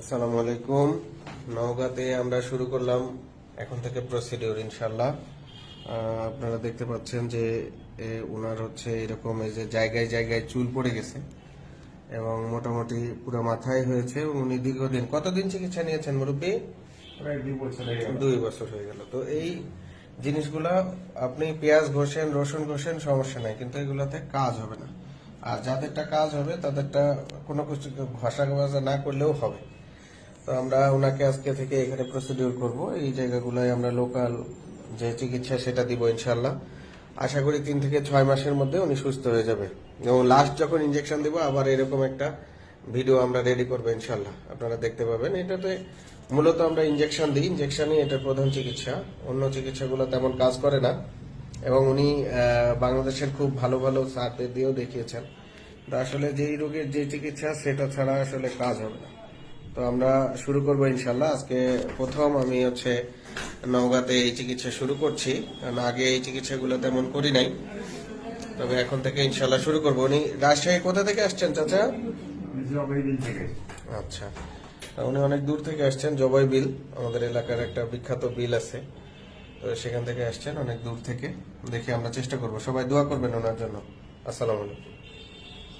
আসসালামু আলাইকুম। নওগাঁতে আমরা শুরু করলাম এখন থেকে প্রসিডিওর ইনশাল্লাহ আপনারা দেখতে পাচ্ছেন যে ওনার হচ্ছে এরকম এই যে জায়গায় জায়গায় চুল পড়ে গেছে এবং মোটামুটি পুরো মাথায় হয়েছে উনি দীর্ঘদিন কতদিন চিকিৎসা নিয়েছেন মুরব্বী? প্রায় দুই বছর গেল। দুই বছর হয়ে গেল। তো এই জিনিসগুলা আপনি পেঁয়াজ ঘষেন রসুন ঘষেন সমস্যা নাই কিন্তু এগুলাতে কাজ হবে না। আর যাদেরটা কাজ হবে তাদেরটা কোনো কিছু ঘষা ঘষা না করলেও হবে। তো আমরা ওনাকে আজকে থেকে এখানে প্রসিডিউর করব। এই জায়গাগুলোয় আমরা লোকাল যে চিকিৎসা সেটা দিব ইনশাল্লাহ আশা করি তিন থেকে ছয় মাসের মধ্যে উনি সুস্থ হয়ে যাবে। এবং লাস্ট যখন ইঞ্জেকশন দিব, আবার এরকম একটা ভিডিও আমরা রেডি করব ইনশাল্লাহ আপনারা দেখতে পাবেন, এটাতে মূলত আমরা ইঞ্জেকশন দিই। ইঞ্জেকশনই এটার প্রধান চিকিৎসা। অন্য চিকিৎসাগুলো তেমন কাজ করে না। এবং উনি বাংলাদেশের খুব ভালো ভালো স্যারদের দিয়েও দেখিয়েছেন। তো আসলে যেই রোগের যে চিকিৎসা, সেটা ছাড়া আসলে কাজ হবে না। তো আমরা শুরু করব ইনশাল্লাহ আজকে প্রথম আমি হচ্ছে নওগাঁতে এই চিকিৎসা শুরু করছি। কারণ আগে এই চিকিৎসাগুলো তেমন করি নাই। তবে এখন থেকে ইনশাল্লাহ শুরু করব। উনি রাজশাহী কোথা থেকে আসছেন, চাচা? আচ্ছা। উনি অনেক দূর থেকে আসছেন, জবাই বিল। আমাদের এলাকার একটা বিখ্যাত বিল আছে। তো সেখান থেকে আসছেন, অনেক দূর থেকে। দেখে আমরা চেষ্টা করব। সবাই দোয়া করবেন ওনার জন্য। আসসালামু আলাইকুম।